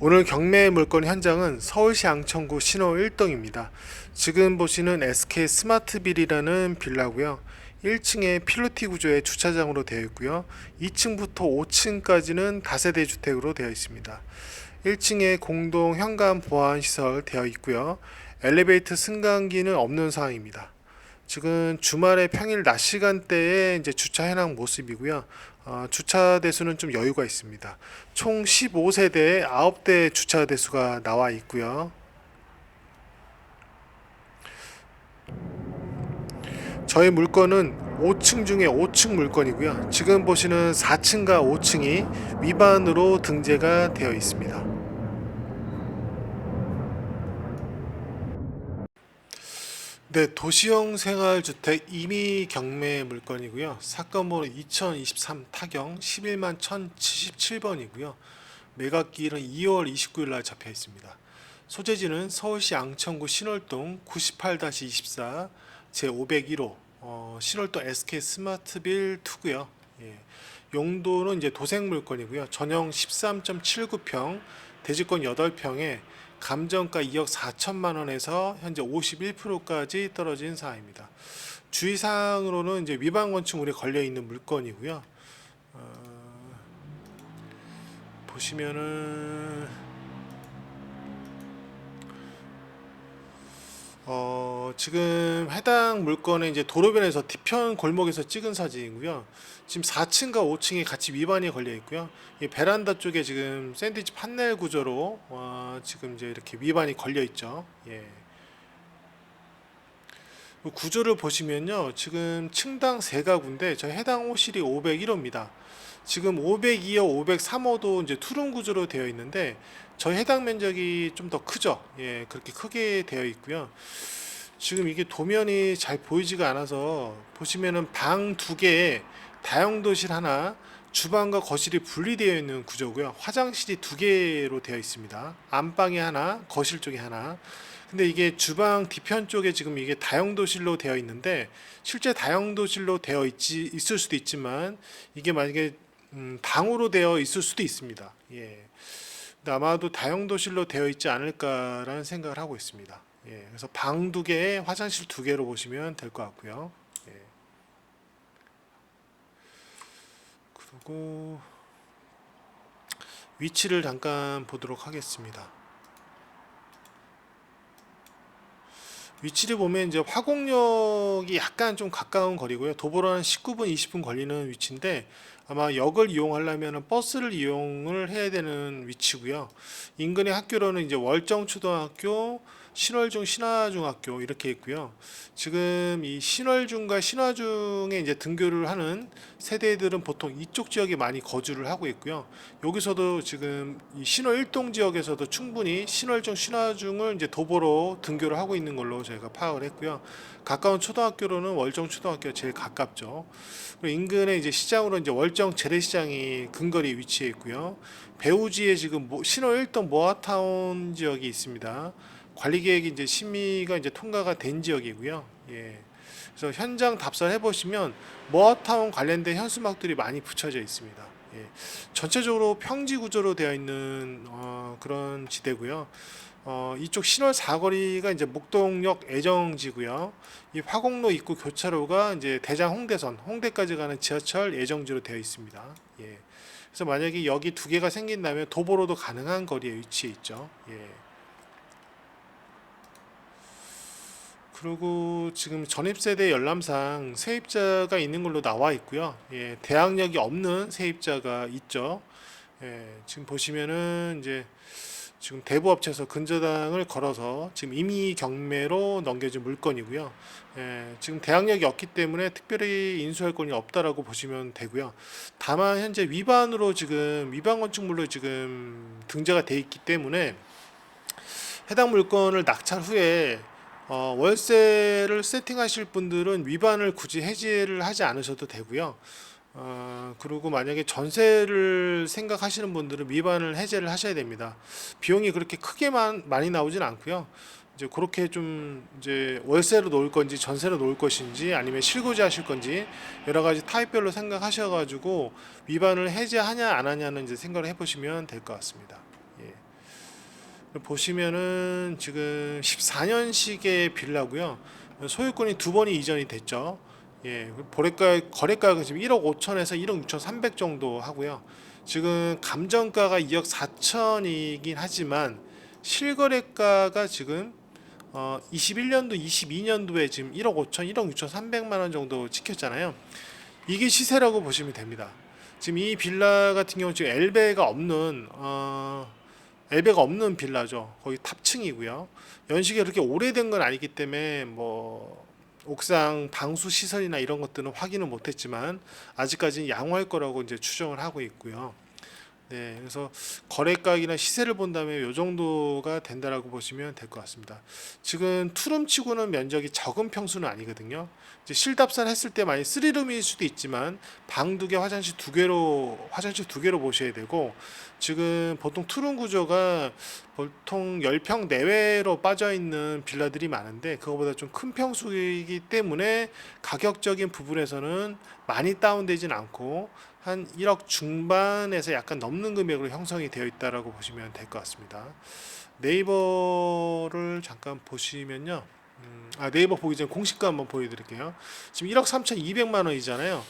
오늘 경매 물건 현장은 서울시 양천구 신호 1동입니다. 지금 보시는 SK 스마트빌이라는 빌라고요. 1층에 필로티 구조의 주차장으로 되어 있고요. 2층부터 5층까지는 다세대 주택으로 되어 있습니다. 1층에 공동 현관 보안 시설 되어 있고요. 엘리베이터 승강기는 없는 상황입니다. 지금 주말에 평일 낮 시간대에 이제 주차 현황 모습이고요. 어, 주차 대수는 좀 여유가 있습니다. 총 15세대에 9대 주차 대수가 나와 있고요. 저희 물건은 5층 중에 5층 물건이고요. 지금 보시는 4층과 5층이 위반으로 등재가 되어 있습니다. 네, 도시형 생활주택 임의 경매 물건이고요. 사건 번호 2023 타경 11만 1077번이고요. 매각기일은 2월 29일 날 잡혀 있습니다. 소재지는 서울시 양천구 신월동 98-24 제501호 어, 신월동 SK 스마트빌 2고요. 예. 용도는 이제 도색 물건이고요. 전용 13.79평, 대지권 8평에 감정가 2억 4천만 원에서 현재 51%까지 떨어진 상황입니다. 주의사항으로는 이제 위반 건축물이 걸려 있는 물건이고요. 어, 보시면은 어, 지금 해당 물건은 이제 도로변에서 뒤편 골목에서 찍은 사진이고요. 지금 4층과 5층에 같이 위반이 걸려 있고요. 이 베란다 쪽에 지금 샌드위치 판넬 구조로 어, 지금 이제 이렇게 위반이 걸려 있죠. 예. 그 구조를 보시면요. 지금 층당 세 가구인데 저 해당 호실이 501호입니다. 지금 502호, 503호도 이제 투룸 구조로 되어 있는데 저희 해당 면적이 좀 더 크죠. 예, 그렇게 크게 되어 있고요. 지금 이게 도면이 잘 보이지가 않아서 보시면은 방 두 개에 다용도실 하나, 주방과 거실이 분리되어 있는 구조고요. 화장실이 두 개로 되어 있습니다. 안방에 하나, 거실 쪽에 하나. 근데 이게 주방 뒤편 쪽에 지금 이게 다용도실로 되어 있는데 실제 다용도실로 되어 있지 있을 수도 있지만 이게 만약에 음, 방으로 되어 있을 수도 있습니다. 예. 아마도 다용도실로 되어 있지 않을까라는 생각을 하고 있습니다. 예. 그래서 방 두 개에 화장실 두 개로 보시면 될 것 같고요. 예. 그리고 위치를 잠깐 보도록 하겠습니다. 위치를 보면 이제 화곡역이 약간 좀 가까운 거리고요. 도보로 한 19분, 20분 걸리는 위치인데 아마 역을 이용하려면 버스를 이용을 해야 되는 위치고요. 인근의 학교로는 이제 월정초등학교, 신월중 신화중학교 이렇게 있고요. 지금 이 신월중과 신화중에 이제 등교를 하는 세대들은 보통 이쪽 지역에 많이 거주를 하고 있고요. 여기서도 지금 이 신월 일동 지역에서도 충분히 신월중 신화중을 이제 도보로 등교를 하고 있는 걸로 저희가 파악을 했고요. 가까운 초등학교로는 월정 초등학교가 제일 가깝죠. 그리고 인근에 이제 시장으로 이제 월정 재래시장이 근거리 위치해 있고요. 배우지에 지금 모- 신월 일동 모아타운 지역이 있습니다. 관리 계획이 이제 심의가 이제 통과가 된 지역이고요. 예. 그래서 현장 답사해 보시면 모아타운 관련된 현수막들이 많이 붙여져 있습니다. 예. 전체적으로 평지 구조로 되어 있는 어, 그런 지대고요. 어, 이쪽 신월 사거리가 이제 목동역 애정지고요. 이 화곡로 입구 교차로가 이제 대장 홍대선, 홍대까지 가는 지하철 애정지로 되어 있습니다. 예. 그래서 만약에 여기 두 개가 생긴다면 도보로도 가능한 거리에 위치해 있죠. 예. 그리고 지금 전입세대 열람상 세입자가 있는 걸로 나와 있고요. 예, 대항력이 없는 세입자가 있죠. 예, 지금 보시면은 이제 지금 대부업체에서 근저당을 걸어서 지금 임의 경매로 넘겨진 물건이고요. 예, 지금 대항력이 없기 때문에 특별히 인수할 건이 없다라고 보시면 되고요. 다만 현재 위반으로 지금 위반 건축물로 지금 등재가 돼 있기 때문에 해당 물건을 낙찰 후에 어, 월세를 세팅하실 분들은 위반을 굳이 해지를 하지 않으셔도 되고요. 어, 그리고 만약에 전세를 생각하시는 분들은 위반을 해제를 하셔야 됩니다. 비용이 그렇게 크게만 많이 나오진 않고요. 이제 그렇게 좀 이제 월세로 놓을 건지 전세로 놓을 것인지 아니면 실거주 하실 건지 여러 가지 타입별로 생각하셔 가지고 위반을 해제하냐 안 하냐는 이제 생각을 해 보시면 될 것 같습니다. 예. 보시면은 지금 14년식의 빌라고요. 소유권이 두 번이 이전이 됐죠. 예, 거래가 거래가가 지금 1억 5천에서 1억 6천 300 정도 하고요. 지금 감정가가 2억 4천이긴 하지만 실거래가가 지금 어 21년도 22년도에 지금 1억 5천 1억 6천 3백만 원 정도 찍혔잖아요. 이게 시세라고 보시면 됩니다. 지금 이 빌라 같은 경우 지금 엘베가 없는 어 엘베가 없는 빌라죠. 거기 탑층이고요. 연식이 그렇게 오래된 건 아니기 때문에 뭐 옥상 방수 시설이나 이런 것들은 확인은 못했지만 아직까지는 양호할 거라고 이제 추정을 하고 있고요. 네, 그래서 거래가격이나 시세를 본다면 이 정도가 된다라고 보시면 될 것 같습니다. 지금 투룸치고는 면적이 적은 평수는 아니거든요. 이제 실답산 했을 때 많이 쓰리룸일 수도 있지만 방 두 개, 화장실 두 개로 화장실 두 개로 보셔야 되고 지금 보통 투룸 구조가 보통 10평 내외로 빠져 있는 빌라들이 많은데 그거보다 좀 큰 평수이기 때문에 가격적인 부분에서는 많이 다운되진 않고 한 1억 중반에서 약간 넘는 금액으로 형성이 되어 있다라고 보시면 될 것 같습니다. 네이버를 잠깐 보시면요. 음, 아 네이버 보기 전에 공시가 한번 보여드릴게요. 지금 1억 3,200만 원이잖아요.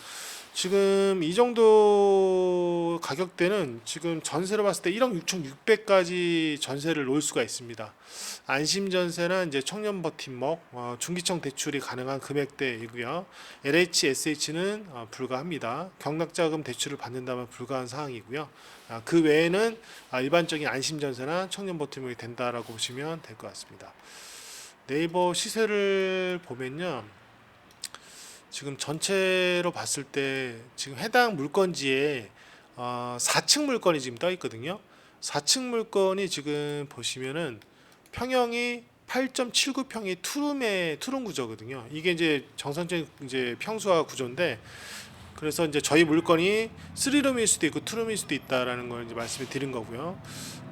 지금 이 정도 가격대는 지금 전세로 봤을 때 1억 6,600까지 전세를 놓을 수가 있습니다. 안심 전세나 이제 청년 버팀목, 어, 중기청 대출이 가능한 금액대이고요. LH, SH는 어, 불가합니다. 경락자금 대출을 받는다면 불가한 사항이고요. 아, 그 외에는 아, 일반적인 안심 전세나 청년 버팀목이 된다라고 보시면 될 것 같습니다. 네이버 시세를 보면요. 지금 전체로 봤을 때 지금 해당 물건지에 어, 4층 물건이 지금 떠 있거든요. 4층 물건이 지금 보시면은 평형이 8.79평이 투룸의 투룸 구조거든요. 이게 이제 정상적인 이제 평수화 구조인데 그래서 이제 저희 물건이 3룸일 수도 있고 투룸일 수도 있다라는 걸 이제 말씀을 드린 거고요.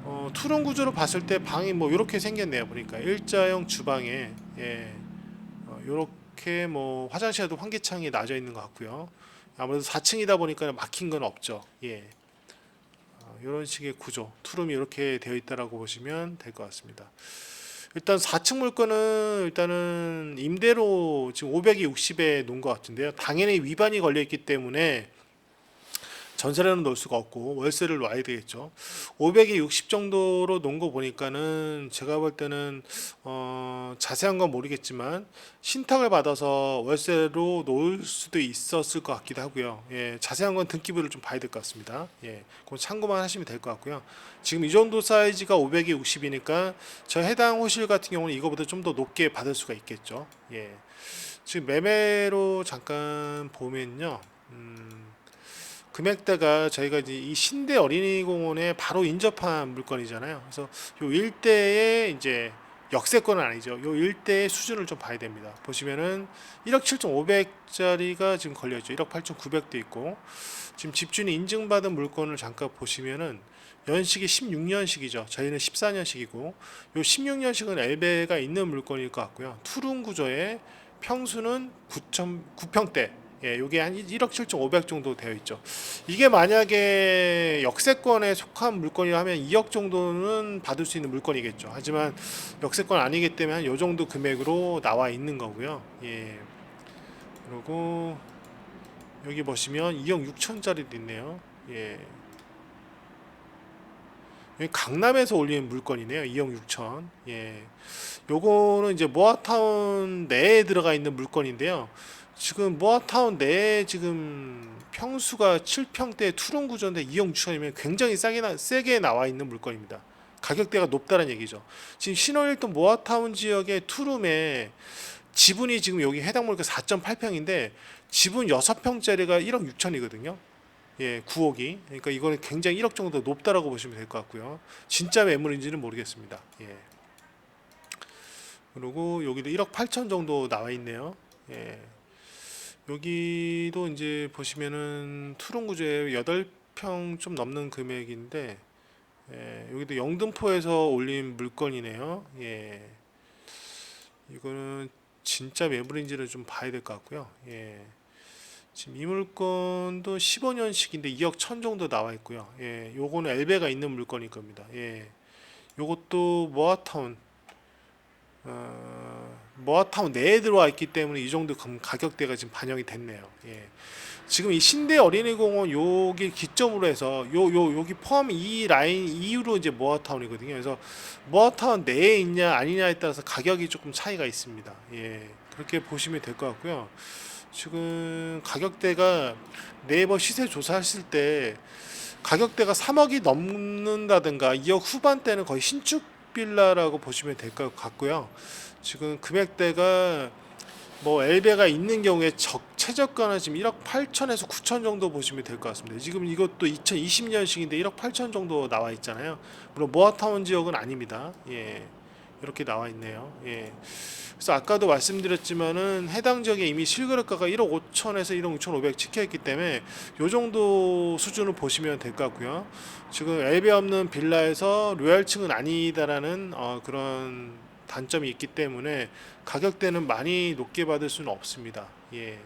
어, 투룸 구조로 봤을 때 방이 뭐 이렇게 생겼네요. 보니까 일자형 주방에 예. 어, 요렇게 뭐 화장실에도 환기창이 나져 있는 것 같고요. 아무래도 4층이다 보니까 막힌 건 없죠. 예. 어, 이런 식의 구조, 투룸이 이렇게 되어 있다라고 보시면 될 것 같습니다. 일단 4층 물건은 일단은 임대로 지금 500이 60에 놓은 것 같은데요. 당연히 위반이 걸려 있기 때문에 전세라는 놓을 수가 없고 월세를 놔야 되겠죠. 500이 60 정도로 놓은 거 보니까는 제가 볼 때는 어 자세한 건 모르겠지만 신탁을 받아서 월세로 놓을 수도 있었을 것 같기도 하고요. 예, 자세한 건 등기부를 좀 봐야 될 것 같습니다. 예, 그건 참고만 하시면 될 것 같고요. 지금 이 정도 사이즈가 500이 60이니까 저 해당 호실 같은 경우는 이거보다 좀 더 높게 받을 수가 있겠죠. 예. 지금 매매로 잠깐 보면요. 음, 금액대가 저희가 이제 이 신대 어린이공원에 바로 인접한 물건이잖아요. 그래서 요 일대의 이제 역세권은 아니죠. 요 일대의 수준을 좀 봐야 됩니다. 보시면은 1억 7,500짜리가 지금 걸려 있죠. 1억 8,900도 있고 지금 집주인이 인증받은 물건을 잠깐 보시면은 연식이 16년식이죠. 저희는 14년식이고 요 16년식은 엘베가 있는 물건일 것 같고요. 투룸 구조의 평수는 9.9평대. 예, 요게 한 1억 7,500 정도 되어 있죠. 이게 만약에 역세권에 속한 물건이라 하면 2억 정도는 받을 수 있는 물건이겠죠. 하지만 역세권 아니기 때문에 한 요 정도 금액으로 나와 있는 거고요. 예. 그리고 여기 보시면 2억 6천짜리도 있네요. 예. 강남에서 올린 물건이네요. 2억 6천. 예. 요거는 이제 모아타운 내에 들어가 있는 물건인데요. 지금 모아타운 내에 지금 평수가 7평대 투룸 구조인데 2억 6천이면 굉장히 싸게 나, 세게 나와 있는 물건입니다. 가격대가 높다는 얘기죠. 지금 신월일동 모아타운 지역의 투룸에 지분이 지금 여기 해당 물건 4.8평인데 지분 6평짜리가 1억 6천이거든요. 예, 9억이. 그러니까 이거는 굉장히 1억 정도 높다라고 보시면 될 것 같고요. 진짜 매물인지는 모르겠습니다. 예. 그리고 여기도 1억 8천 정도 나와 있네요. 예. 여기도 이제 보시면은 투룸 구조에 8평 좀 넘는 금액인데 예, 여기도 영등포에서 올린 물건이네요. 예. 이거는 진짜 매물인지를 좀 봐야 될 것 같고요. 예. 지금 이 물건도 15년식인데 2억 천 정도 나와 있고요. 예. 요거는 엘베가 있는 물건일 겁니다. 예. 요것도 모아타운 어, 모아타운 내에 들어와 있기 때문에 이 정도 금- 가격대가 지금 반영이 됐네요. 예. 지금 이 신대 어린이공원 여기 기점으로 해서 요 요 여기 포함 이 라인 이후로 이제 모아타운이거든요. 그래서 모아타운 내에 있냐 아니냐에 따라서 가격이 조금 차이가 있습니다. 예. 그렇게 보시면 될 것 같고요. 지금 가격대가 네이버 시세 조사했을 때 가격대가 3억이 넘는다든가 2억 후반대는 거의 신축 빌라라고 보시면 될 것 같고요. 지금 금액대가 뭐 엘베가 있는 경우에 적 최저가는 지금 1억 8천에서 9천 정도 보시면 될 것 같습니다. 지금 이것도 2020년식인데 1억 8천 정도 나와 있잖아요. 물론 모아타운 지역은 아닙니다. 예. 이렇게 나와 있네요. 예. 그래서 아까도 말씀드렸지만은 해당 지역에 이미 실거래가가 1억 5천에서 1억 6천 5백 찍혀 있기 때문에 요 정도 수준을 보시면 될 것 같고요. 지금 엘베 없는 빌라에서 로얄층은 아니다라는 어, 그런 단점이 있기 때문에 가격대는 많이 높게 받을 수는 없습니다. 예.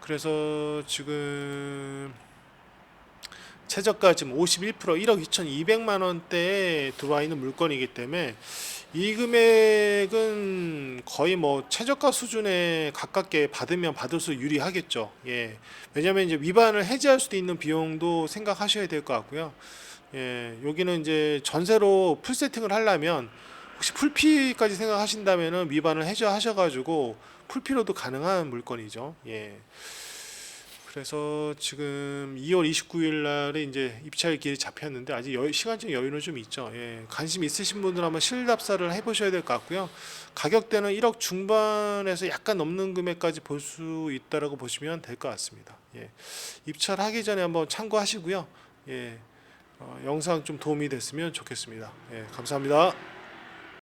그래서 지금 최저가 지금 51% 1억 2,200만 원대에 들어와 있는 물건이기 때문에 이 금액은 거의 뭐 최저가 수준에 가깝게 받으면 받을수록 유리하겠죠. 예. 왜냐하면 이제 위반을 해지할 수도 있는 비용도 생각하셔야 될 것 같고요. 예. 여기는 이제 전세로 풀 세팅을 하려면 혹시 풀피까지 생각하신다면은 위반을 해제하셔가지고 풀피로도 가능한 물건이죠. 예. 그래서 지금 2월 29일 날에 이제 입찰 기일이 잡혔는데 아직 여, 시간적 여유는 좀 있죠. 예. 관심 있으신 분들 한번 실답사를 해보셔야 될 것 같고요. 가격대는 1억 중반에서 약간 넘는 금액까지 볼 수 있다라고 보시면 될 것 같습니다. 예. 입찰하기 전에 한번 참고하시고요. 예. 어, 영상 좀 도움이 됐으면 좋겠습니다. 예. 감사합니다.